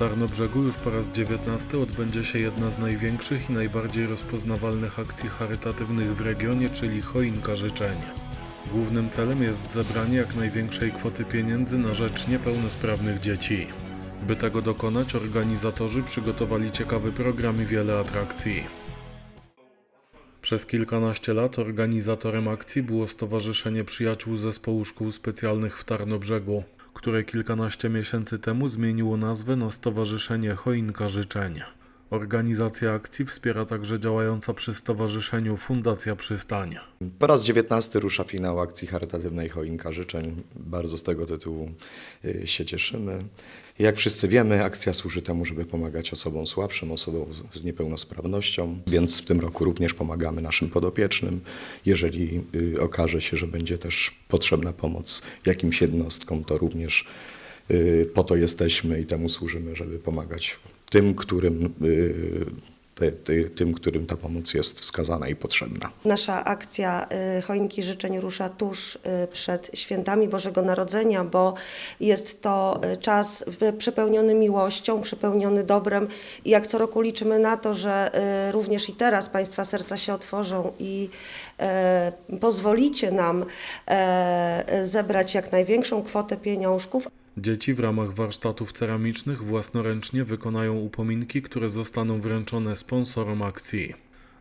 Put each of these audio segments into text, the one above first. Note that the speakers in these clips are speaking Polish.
Tarnobrzegu już po raz 19 odbędzie się jedna z największych i najbardziej rozpoznawalnych akcji charytatywnych w regionie, czyli Choinka Życzenia. Głównym celem jest zebranie jak największej kwoty pieniędzy na rzecz niepełnosprawnych dzieci. By tego dokonać, organizatorzy przygotowali ciekawy program i wiele atrakcji. Przez kilkanaście lat organizatorem akcji było Stowarzyszenie Przyjaciół Zespołu Szkół Specjalnych w Tarnobrzegu, które kilkanaście miesięcy temu zmieniło nazwę na Stowarzyszenie Choinka Życzeń. Organizację akcji wspiera także działająca przy stowarzyszeniu Fundacja Przystań. Po raz 19 rusza finał akcji charytatywnej Choinka Życzeń. Bardzo z tego tytułu y, się cieszymy. Jak wszyscy wiemy, akcja służy temu, żeby pomagać osobom słabszym, osobom z niepełnosprawnością, więc w tym roku również pomagamy naszym podopiecznym. Jeżeli y, okaże się, że będzie też potrzebna pomoc jakimś jednostkom, to również y, po to jesteśmy i temu służymy, żeby pomagać tym, którym, y, te, te, tym, którym ta pomoc jest wskazana i potrzebna. Nasza akcja y, Choinki Życzeń rusza tuż y, przed świętami Bożego Narodzenia, bo jest to y, czas przepełniony miłością, przepełniony dobrem i jak co roku liczymy na to, że również i teraz Państwa serca się otworzą i pozwolicie nam zebrać jak największą kwotę pieniążków, Dzieci w ramach warsztatów ceramicznych własnoręcznie wykonają upominki, które zostaną wręczone sponsorom akcji.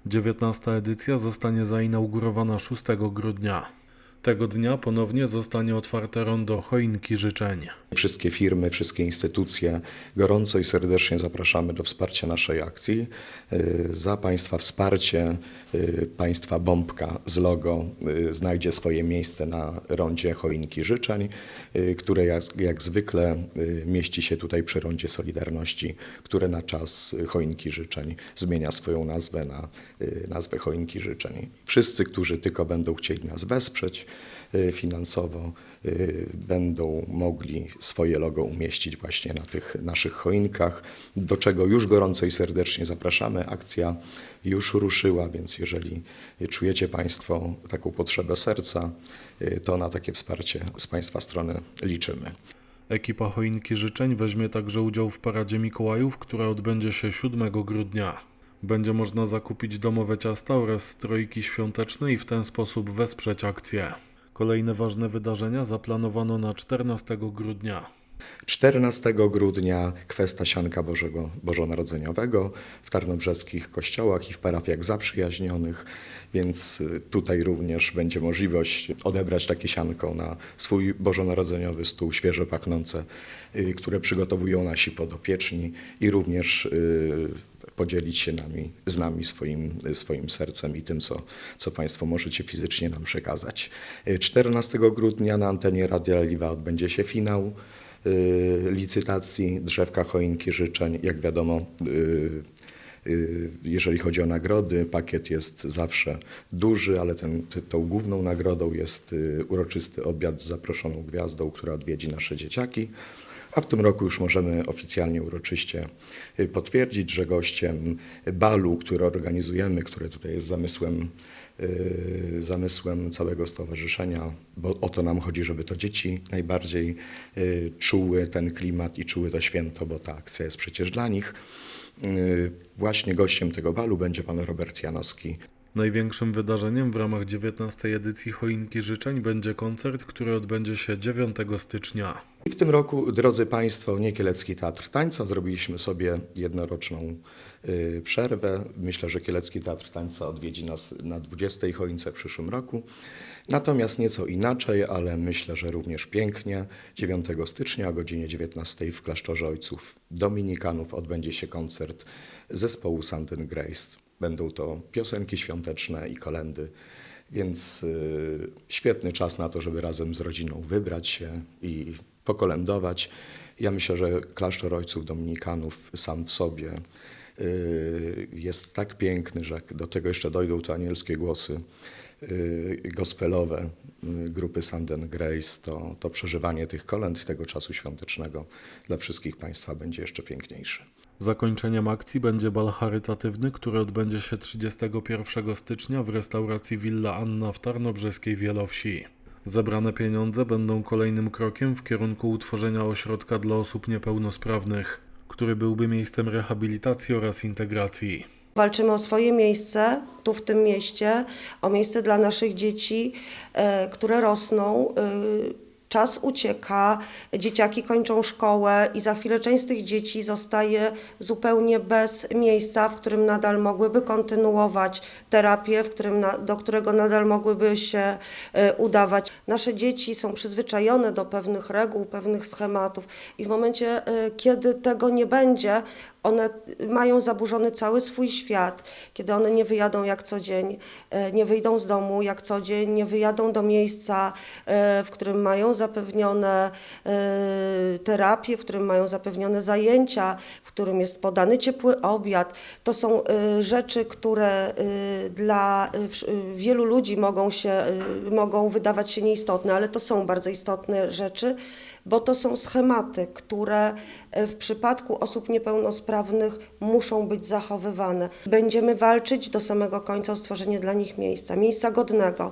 19. edycja zostanie zainaugurowana 6 grudnia. Tego dnia ponownie zostanie otwarte rondo Choinki Życzeń. Wszystkie firmy, wszystkie instytucje gorąco i serdecznie zapraszamy do wsparcia naszej akcji. Y, Za Państwa wsparcie y, Państwa bombka z logo y, znajdzie swoje miejsce na rondzie Choinki Życzeń, które jak, jak zwykle mieści się tutaj przy rondzie Solidarności, które na czas Choinki Życzeń zmienia swoją nazwę na nazwę Choinki Życzeń. Wszyscy, którzy tylko będą chcieli nas wesprzeć finansowo, y, będą mogli swoje logo umieścić właśnie na tych naszych choinkach, do czego już gorąco i serdecznie zapraszamy. Akcja już ruszyła, więc jeżeli czujecie Państwo taką potrzebę serca, y, to na takie wsparcie z Państwa strony liczymy. Ekipa Choinki Życzeń weźmie także udział w Paradzie Mikołajów, która odbędzie się 7 grudnia. Będzie można zakupić domowe ciasta oraz strojki świąteczne i w ten sposób wesprzeć akcję. Kolejne ważne wydarzenia zaplanowano na 14 grudnia. 14 grudnia kwesta sianka Bożego, Bożonarodzeniowego w tarnobrzeskich kościołach i w parafiach zaprzyjaźnionych, więc y, tutaj również będzie możliwość odebrać takie sianko na swój bożonarodzeniowy stół, świeżo pachnące, y, które przygotowują nasi podopieczni i również y, podzielić się nami, z nami swoim, swoim sercem i tym, co, co Państwo możecie fizycznie nam przekazać. Y, 14 grudnia na antenie Radia Liwa odbędzie się finał y, licytacji drzewka choinki życzeń. Jak wiadomo, y, jeżeli chodzi o nagrody, pakiet jest zawsze duży, ale ten, tą główną nagrodą jest y, uroczysty obiad z zaproszoną gwiazdą, która odwiedzi nasze dzieciaki. A w tym roku już możemy oficjalnie, uroczyście y, potwierdzić, że gościem balu, który organizujemy, który tutaj jest zamysłem, y, zamysłem całego stowarzyszenia, bo o to nam chodzi, żeby to dzieci najbardziej y, czuły ten klimat i czuły to święto, bo ta akcja jest przecież dla nich. Y, Właśnie gościem tego balu będzie pan Robert Janowski, Największym wydarzeniem w ramach 19. edycji Choinki Życzeń będzie koncert, który odbędzie się 9 stycznia. I w tym roku, drodzy Państwo, Niekielecki Teatr Tańca zrobiliśmy sobie jednoroczną y, przerwę. Myślę, że Kielecki Teatr Tańca odwiedzi nas na 20. choince w przyszłym roku. Natomiast nieco inaczej, ale myślę, że również pięknie. 9 stycznia o godzinie 19 w Klasztorze Ojców Dominikanów odbędzie się koncert zespołu Santen Grace. Będą to piosenki świąteczne i kolendy. Więc y, świetny czas na to, żeby razem z rodziną wybrać się i pokolędować. Ja myślę, że klasztor ojców dominikanów sam w sobie y, jest tak piękny, że do tego jeszcze dojdą te anielskie głosy y, gospelowe grupy Sanden Grace, to, to przeżywanie tych kolęd, tego czasu świątecznego dla wszystkich Państwa będzie jeszcze piękniejsze. Zakończeniem akcji będzie bal charytatywny, który odbędzie się 31 stycznia w restauracji Villa Anna w Tarnobrzeskiej Wielowsi. Zebrane pieniądze będą kolejnym krokiem w kierunku utworzenia ośrodka dla osób niepełnosprawnych, który byłby miejscem rehabilitacji oraz integracji. Walczymy o swoje miejsce tu w tym mieście, o miejsce dla naszych dzieci, e, które rosną. Czas ucieka, dzieciaki kończą szkołę i za chwilę część z tych dzieci zostaje zupełnie bez miejsca, w którym nadal mogłyby kontynuować terapię, w którym na, do którego nadal mogłyby się e, udawać. Nasze dzieci są przyzwyczajone do pewnych reguł, pewnych schematów i w momencie, e, kiedy tego nie będzie, one mają zaburzony cały swój świat, kiedy one nie wyjadą jak co dzień, e, nie wyjdą z domu jak co dzień, nie wyjadą do miejsca, w którym mają zapewnione e, terapie, w którym mają zapewnione zajęcia, w którym jest podany ciepły obiad. To są e, rzeczy, które e, dla wielu ludzi mogą, się, mogą wydawać się nieistotne, ale to są bardzo istotne rzeczy, bo to są schematy, które w przypadku osób niepełnosprawnych muszą być zachowywane. Będziemy walczyć do samego końca o stworzenie dla nich miejsca, miejsca godnego,